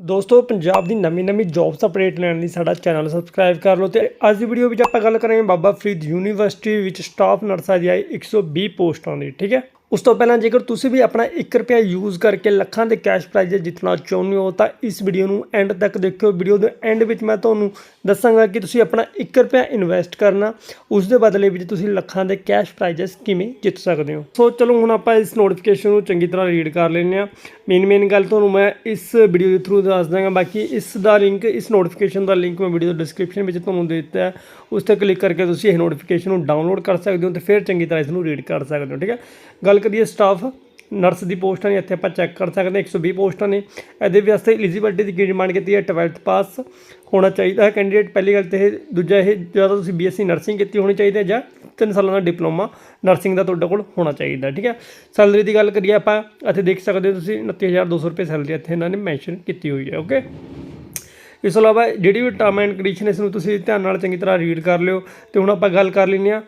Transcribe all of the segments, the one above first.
ਦੋਸਤੋ, ਪੰਜਾਬ ਦੀ ਨਵੀਂ ਨਵੀਂ ਜੌਬਸ ਅਪਡੇਟ ਲੈਣ ਲਈ ਸਾਡਾ ਚੈਨਲ ਸਬਸਕ੍ਰਾਈਬ ਕਰ ਲਓ ਤੇ ਅੱਜ ਦੀ ਵੀਡੀਓ ਵਿੱਚ ਆਪਾਂ ਗੱਲ ਕਰਾਂਗੇ ਬਾਬਾ ਫਰੀਦ ਯੂਨੀਵਰਸਿਟੀ ਵਿੱਚ ਸਟਾਫ ਨਰਸਾਂ ਦੀ ਆਈ 120 ਪੋਸਟਾਂ ਦੀ, ਠੀਕ ਹੈ? ਉਸ ਤੋਂ ਪਹਿਲਾਂ ਜੇਕਰ ਤੁਸੀਂ ਵੀ ਆਪਣਾ 1 ਰੁਪਿਆ ਯੂਜ਼ ਕਰਕੇ ਲੱਖਾਂ ਦੇ ਕੈਸ਼ ਪ੍ਰਾਈਜ਼ ਜਿੱਤਣਾ ਚਾਹੁੰਦੇ ਹੋ, ਤਾਂ ਇਸ ਵੀਡੀਓ ਨੂੰ ਐਂਡ ਤੱਕ ਦੇਖਿਓ। ਵੀਡੀਓ ਦੇ ਐਂਡ ਵਿੱਚ ਮੈਂ ਤੁਹਾਨੂੰ ਦੱਸਾਂਗਾ ਕਿ ਤੁਸੀਂ ਆਪਣਾ 1 ਰੁਪਿਆ ਇਨਵੈਸਟ ਕਰਨਾ ਉਸ ਦੇ ਬਦਲੇ ਵਿੱਚ ਤੁਸੀਂ ਲੱਖਾਂ ਦੇ ਕੈਸ਼ ਪ੍ਰਾਈਜ਼ਸ ਕਿਵੇਂ ਜਿੱਤ ਸਕਦੇ ਹੋ। ਸੋ ਚਲੋ, ਹੁਣ ਆਪਾਂ ਇਸ ਨੋਟੀਫਿਕੇਸ਼ਨ ਨੂੰ ਚੰਗੀ ਤਰ੍ਹਾਂ ਰੀਡ ਕਰ ਲੈਂਦੇ ਹਾਂ। ਮੇਨ ਮੇਨ ਗੱਲ ਤੁਹਾਨੂੰ ਮੈਂ ਇਸ ਵੀਡੀਓ ਦੇ ਥਰੂ ਦੱਸ ਦਾਂਗਾ ਬਾਕੀ ਇਸ ਦਾ ਲਿੰਕ ਇਸ ਨੋਟੀਫਿਕੇਸ਼ਨ ਦਾ ਲਿੰਕ ਮੈਂ ਵੀਡੀਓ ਦੇ ਡਿਸਕ੍ਰਿਪਸ਼ਨ ਵਿੱਚ ਤੁਹਾਨੂੰ ਦੇ ਦਿੱਤਾ ਹੈ। ਉਸ ਤੇ ਕਲਿੱਕ ਕਰਕੇ ਤੁਸੀਂ ਇਹ ਨੋਟੀਫਿਕੇਸ਼ਨ ਨੂੰ ਡਾਊਨਲੋਡ ਕਰ ਸਕਦੇ ਹੋ ਤੇ ਫਿਰ ਚੰਗੀ ਤਰ੍ਹਾਂ ਇਸ ਨੂੰ ਰੀਡ ਕਰ ਸਕਦੇ ਹੋ, ਠੀਕ ਹੈ? ਗੱਲ ਕਰੀਏ ਸਟਾਫ ਨਰਸ ਦੀ ਪੋਸਟਾਂ ਨੇ, ਇੱਥੇ ਆਪਾਂ ਚੈੱਕ ਕਰ ਸਕਦੇ ਹਾਂ 120 ਪੋਸਟਾਂ ਨੇ। ਇਹਦੇ ਵਾਸਤੇ ਐਲੀਜੀਬਿਲਟੀ ਦੀ ਕੀ ਡਿਮਾਂਡ ਕੀਤੀ ਹੈ 12th ਪਾਸ ਹੋਣਾ ਚਾਹੀਦਾ ਹੈ ਕੈਂਡੀਡੇਟ ਪਹਿਲੀ ਗੱਲ ਤੇ ਇਹ, ਦੂਜਾ ਇਹ, ਜਾਂ ਤਾਂ ਤੁਸੀਂ ਬੀਐਸਸੀ ਨਰਸਿੰਗ ਕੀਤੀ ਹੋਣੀ ਚਾਹੀਦੀ ਹੈ, ਜਾਂ 3 ਸਾਲਾਂ ਦਾ ਡਿਪਲੋਮਾ ਨਰਸਿੰਗ ਦਾ ਤੁਹਾਡੇ ਕੋਲ ਹੋਣਾ ਚਾਹੀਦਾ ਠੀਕ ਹੈ? ਸੈਲਰੀ ਦੀ ਗੱਲ ਕਰੀਏ ਆਪਾਂ, ਇੱਥੇ ਦੇਖ ਸਕਦੇ ਹੋ ਤੁਸੀਂ 29200 ਰੁਪਏ ਸੈਲਰੀ ਇੱਥੇ ਇਹਨਾਂ ਨੇ ਮੈਂਸ਼ਨ ਕੀਤੀ ਹੋਈ ਹੈ ਓਕੇ ਇਸ ਤੋਂ ਇਲਾਵਾ ਜਿਹੜੀ ਵੀ ਟਰਮ ਐਂਡ ਕੰਡੀਸ਼ਨ ਇਸ ਨੂੰ ਤੁਸੀਂ ਧਿਆਨ ਨਾਲ ਚੰਗੀ ਤਰ੍ਹਾਂ ਰੀਡ ਕਰ ਲਿਓ। ਤੇ ਹੁਣ ਆਪਾਂ ਗੱਲ ਕਰ ਲੈਂਦੇ ਹਾਂ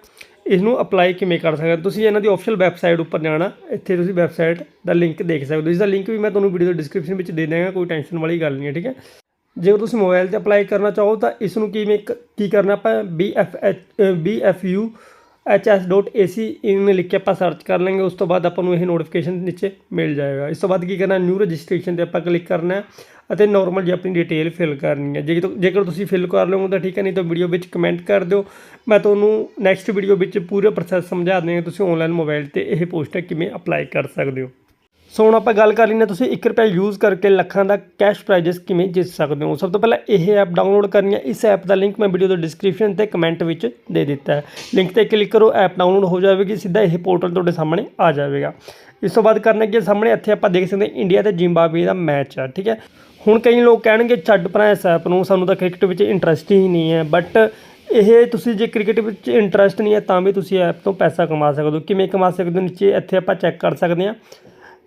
ਇਸ ਨੂੰ ਅਪਲਾਈ ਕਿਵੇਂ ਕਰ ਸਕਦੇ? ਤੁਸੀਂ ਇਹਨਾਂ ਦੀ ਆਫੀਸ਼ੀਅਲ ਵੈਬਸਾਈਟ ਉੱਪਰ ਜਾਣਾ, ਇੱਥੇ ਤੁਸੀਂ ਵੈਬਸਾਈਟ ਦਾ ਲਿੰਕ ਦੇਖ ਸਕਦੇ ਹੋ। ਇਸ ਦਾ ਲਿੰਕ ਵੀ ਮੈਂ ਤੁਹਾਨੂੰ ਵੀਡੀਓ ਦੇ ਡਿਸਕ੍ਰਿਪਸ਼ਨ ਵਿੱਚ ਦੇ ਦਿਆਂਗਾ, ਕੋਈ ਟੈਨਸ਼ਨ ਵਾਲੀ ਗੱਲ ਨਹੀਂ ਹੈ, ਠੀਕ ਹੈ? ਜੇ ਤੁਸੀਂ ਮੋਬਾਈਲ ਤੇ ਅਪਲਾਈ ਕਰਨਾ ਚਾਹੋ ਤਾਂ ਇਸ ਨੂੰ ਕਿਵੇਂ ਕੀ ਕਰਨਾ ਆਪਾਂ? Bfu hs.ac ਇਨ ਲਿਖ ਕੇ ਆਪਾਂ ਸਰਚ ਕਰ ਲਾਂਗੇ, ਉਸ ਤੋਂ ਬਾਅਦ ਆਪਾਂ ਨੂੰ ਇਹ ਨੋਟੀਫਿਕੇਸ਼ਨ ਨੀਚੇ ਮਿਲ ਜਾਏਗਾ। ਇਸ ਤੋਂ ਬਾਅਦ ਕੀ ਕਰਨਾ? ਨਿਊ ਰਜਿਸਟ੍ਰੇਸ਼ਨ ਤੇ ਆਪਾਂ ਕਲਿੱਕ ਕਰਨਾ ਹੈ। ਅਤੇ ਨਾਰਮਲ ਜੀ ਆਪਣੀ ਡਿਟੇਲ ਫਿਲ ਕਰਨੀ ਹੈ। ਜੇ ਤੋ- ਜੇਕਰ ਤੁਸੀਂ ਫਿਲ ਕਰ ਲਓਗੇ ਤਾਂ ਠੀਕ ਹੈ, ਨਹੀਂ ਤਾਂ ਵੀਡੀਓ ਵਿੱਚ ਕਮੈਂਟ ਕਰ ਦਿਓ। ਮੈਂ ਤੁਹਾਨੂੰ ਨੈਕਸਟ ਵੀਡੀਓ ਵਿੱਚ ਪੂਰਾ ਪ੍ਰੋਸੈਸ ਸਮਝਾ ਦਿਆਂਗਾ ਤੁਸੀਂ ਆਨਲਾਈਨ ਮੋਬਾਈਲ ਤੇ ਇਹ ਪੋਸਟਾਂ ਕਿਵੇਂ ਅਪਲਾਈ ਕਰ ਸਕਦੇ ਹੋ। ਸੋ ਹੁਣ ਆਪਾਂ ਗੱਲ ਕਰ ਲੈਂਦੇ ਹਾਂ, ਤੁਸੀਂ 1 ਰੁਪਏ ਯੂਜ਼ ਕਰਕੇ ਲੱਖਾਂ ਦਾ ਕੈਸ਼ ਪ੍ਰਾਈਜ਼ਸ ਕਿਵੇਂ ਜਿੱਤ ਸਕਦੇ ਹੋ? ਸਭ ਤੋਂ ਪਹਿਲਾਂ ਇਹ ਐਪ ਡਾਊਨਲੋਡ ਕਰਨੀ ਹੈ। ਇਸ ਐਪ ਦਾ ਲਿੰਕ ਮੈਂ ਵੀਡੀਓ ਦੇ ਡਿਸਕ੍ਰਿਪਸ਼ਨ ਤੇ ਕਮੈਂਟ ਵਿੱਚ ਦੇ ਦਿੱਤਾ ਹੈ। ਲਿੰਕ ਤੇ ਕਲਿੱਕ ਕਰੋ ਐਪ ਡਾਊਨਲੋਡ ਹੋ ਜਾਵੇਗੀ, ਸਿੱਧਾ ਇਹ ਪੋਰਟਲ ਤੁਹਾਡੇ ਸਾਹਮਣੇ ਆ ਜਾਵੇਗਾ। ਇਸ ਤੋਂ ਬਾਅਦ ਕਰਨਾ ਕੀ ਸਾਹਮਣੇ ਇੱਥੇ ਆਪਾਂ ਦੇਖ ਸਕਦੇ ਹਾਂ ਇੰਡੀਆ ਤੇ ਜ਼ਿੰਬਾਬਵੇ ਦਾ ਮੈਚ ਆ, ਠੀਕ ਹੈ। ਹੁਣ ਕਈ ਲੋਕ ਕਹਿਣਗੇ ਛੱਡ ਪਰਾਂ ਇਸ ਐਪ ਨੂੰ, ਸਾਨੂੰ ਤਾਂ ਕ੍ਰਿਕਟ ਵਿੱਚ ਇੰਟਰਸਟ ਹੀ ਨਹੀਂ ਹੈ ਬਟ ਇਹ ਤੁਸੀਂ ਜੇ ਕ੍ਰਿਕਟ ਵਿੱਚ ਇੰਟਰਸਟ ਨਹੀਂ ਹੈ ਤਾਂ ਵੀ ਤੁਸੀਂ ਐਪ ਤੋਂ ਪੈਸਾ ਕਮਾ ਸਕਦੇ ਹੋ। ਕਿਵੇਂ ਕਮਾ ਸਕਦੇ ਹੋ? ਨੀਚੇ ਇੱਥੇ ਆਪਾਂ ਚੈੱਕ ਕਰ ਸਕਦੇ ਹਾਂ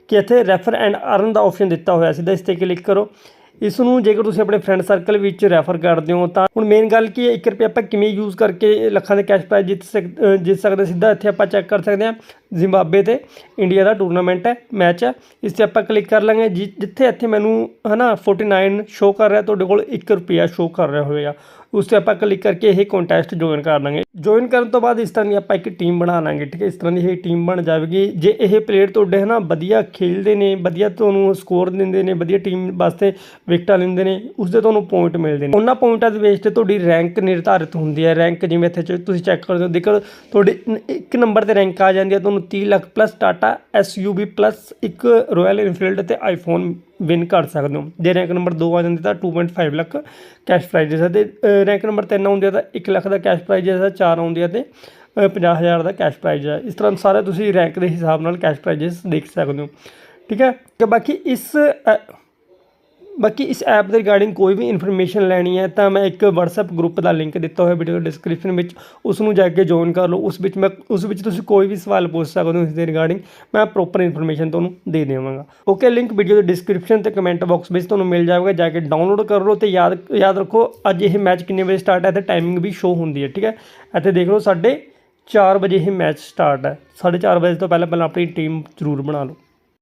ਕਿ ਇੱਥੇ ਰੈਫਰ ਐਂਡ ਅਰਨ ਦਾ ਆਪਸ਼ਨ ਦਿੱਤਾ ਹੋਇਆ ਸੀ ਸਿੱਧਾ ਇਸ ਤੇ ਕਲਿੱਕ ਕਰੋ। ਇਸ ਨੂੰ ਜੇਕਰ ਤੁਸੀਂ ਆਪਣੇ ਫਰੈਂਡ ਸਰਕਲ ਵਿੱਚ ਰੈਫਰ ਕਰਦੇ ਹੋ, ਤਾਂ ਹੁਣ ਮੇਨ ਗੱਲ ਕੀ ਹੈ 1 ਰੁਪਏ ਆਪਾਂ ਕਿਵੇਂ ਯੂਜ਼ ਕਰਕੇ ਲੱਖਾਂ ਦੇ ਕੈਸ਼ ਪ੍ਰਾਈਜ਼ ਜਿੱਤ ਸਕ ਜਿੱਤ ਸਕਦੇ ਸਿੱਧਾ ਇੱਥੇ ਆਪਾਂ ਚੈੱਕ ਕਰ ਸਕਦੇ ਹਾਂ ਜ਼ਿੰਬਾਬਵੇ ਤੇ ਇੰਡੀਆ ਦਾ ਟੂਰਨਾਮੈਂਟ ਹੈ ਮੈਚ ਹੈ। ਇਸ ਤੇ ਆਪਾਂ ਕਲਿੱਕ ਕਰ ਲਾਂਗੇ, ਜਿ- ਜਿੱਥੇ ਇੱਥੇ ਮੈਨੂੰ ਹਨਾ 49 ਸ਼ੋ ਕਰ ਰਿਹਾ, ਤੁਹਾਡੇ ਕੋਲ 1 ਰੁਪਿਆ ਸ਼ੋ ਕਰ ਰਿਹਾ ਹੋਵੇਗਾ। ਉਸ ਤੇ ਆਪਾਂ ਕਲਿੱਕ ਕਰਕੇ ਇਹ ਕੰਟੈਸਟ ਜੁਆਇਨ ਕਰ ਲਾਂਗੇ। ਜੁਆਇਨ ਕਰਨ ਤੋਂ ਬਾਅਦ ਇਸ ਤਰ੍ਹਾਂ ਦੀ ਆਪਾਂ ਇੱਕ ਟੀਮ ਬਣਾ ਲਾਂਗੇ, ਠੀਕ ਹੈ? ਇਸ ਤਰ੍ਹਾਂ ਦੀ ਇਹ ਟੀਮ ਬਣ ਜਾਵੇਗੀ। ਜੇ ਇਹ ਪਲੇਅਰ ਤੁਹਾਡੇ ਹਨਾ ਵਧੀਆ ਖੇਲਦੇ ਨੇ, ਵਧੀਆ ਤੁਹਾਨੂੰ ਸਕੋਰ ਦਿੰਦੇ ਨੇ, ਵਧੀਆ ਟੀਮ ਵਾਸਤੇ ਵਿਕਟਾਂ ਲੈਂਦੇ ਨੇ ਉਸ ਦੇ ਤੁਹਾਨੂੰ ਪੁਆਇੰਟ ਮਿਲਦੇ ਨੇ। ਉਹਨਾਂ ਪੁਆਇੰਟਾਂ ਦੇ ਬੇਸ ਤੇ ਤੁਹਾਡੀ ਰੈਂਕ ਨਿਰਧਾਰਿਤ ਹੁੰਦੀ ਹੈ। ਰੈਂਕ ਜਿਵੇਂ ਇੱਥੇ ਤੁਸੀਂ ਚੈੱਕ ਕਰਦੇ ਹੋ, ਦੇਖੋ ਤੁਹਾਡੀ ਇੱਕ ਨੰਬਰ ਤੇ ਰੈਂਕ ਆ ਜਾਂਦੀ ਹੈ, ਤੁਹਾਨੂੰ 30 lakh plus Tata SUV plus ਇੱਕ ਰਾਇਲ ਇਨਫੀਲਡ ਤੇ ਆਈਫੋਨ ਵਿਨ ਕਰ ਸਕਦੇ ਹੋ। ਜੇ ਰੈਂਕ ਨੰਬਰ 2 ਆ ਜਾਂਦੀ ਤਾਂ 2.5 ਲੱਖ ਕੈਸ਼ ਪ੍ਰਾਈਜ਼ਸ ਹੈ ਤੇ ਰੈਂਕ ਨੰਬਰ 3 ਆਉਂਦੀ ਹੈ ਤਾਂ 1 ਲੱਖ ਦਾ ਕੈਸ਼ ਪ੍ਰਾਈਜ਼ ਹੈ 4 ਆਉਂਦੀ ਹੈ ਤੇ 50000 ਦਾ ਕੈਸ਼ ਪ੍ਰਾਈਜ਼ ਹੈ। ਇਸ ਤਰ੍ਹਾਂ ਸਾਰੇ ਤੁਸੀਂ ਰੈਂਕ ਦੇ ਹਿਸਾਬ ਨਾਲ ਕੈਸ਼ ਪ੍ਰਾਈਜ਼ਸ ਦੇਖ ਸਕਦੇ ਹੋ। ਠੀਕ ਹੈ? ਤੇ ਬਾਕੀ ਇਸ ਬਾਕੀ ਇਸ ਐਪ ਦੇ ਰਿਗਾਰਡਿੰਗ ਕੋਈ ਵੀ ਇਨਫੋਰਮੇਸ਼ਨ ਲੈਣੀ ਹੈ ਤਾਂ ਮੈਂ ਇੱਕ WhatsApp ਗਰੁੱਪ ਦਾ ਲਿੰਕ ਦਿੱਤਾ ਹੋਇਆ ਵੀਡੀਓ ਡਿਸਕ੍ਰਿਪਸ਼ਨ ਵਿੱਚ ਉਸ ਨੂੰ ਜਾ ਕੇ ਜੁਆਇਨ ਕਰ ਲਓ। ਉਸ ਵਿੱਚ ਮੈਂ, ਉਸ ਵਿੱਚ ਤੁਸੀਂ ਕੋਈ ਵੀ ਸਵਾਲ ਪੁੱਛ ਸਕਦੇ ਹੋ ਇਸ ਦੇ ਰਿਗਾਰਡਿੰਗ, ਮੈਂ ਪ੍ਰੋਪਰ ਇਨਫੋਰਮੇਸ਼ਨ ਤੁਹਾਨੂੰ ਦੇ ਦੇਵਾਂਗਾ। ਓਕੇ ਲਿੰਕ ਵੀਡੀਓ ਦੇ ਡਿਸਕ੍ਰਿਪਸ਼ਨ ਤੇ ਕਮੈਂਟ ਬਾਕਸ ਵਿੱਚ ਤੁਹਾਨੂੰ ਮਿਲ ਜਾਵੇਗਾ, ਜਾ ਕੇ ਡਾਊਨਲੋਡ ਕਰ ਲਓ ਤੇ ਯਾਦ ਯਾਦ ਰੱਖੋ, ਅੱਜ ਇਹ ਮੈਚ ਕਿੰਨੇ ਵਜੇ ਸਟਾਰਟ ਹੈ ਤੇ ਟਾਈਮਿੰਗ ਵੀ ਸ਼ੋ ਹੁੰਦੀ ਹੈ, ਠੀਕ ਹੈ? ਇੱਥੇ ਦੇਖ ਲਓ ਸਾਡੇ 4 ਵਜੇ ਇਹ ਮੈਚ ਸਟਾਰਟ ਹੈ। 4:30 ਵਜੇ ਤੋਂ ਪਹਿਲਾਂ ਪਹਿਲਾਂ ਆਪਣੀ ਟੀਮ ਜ਼ਰੂਰ ਬਣਾ ਲਓ।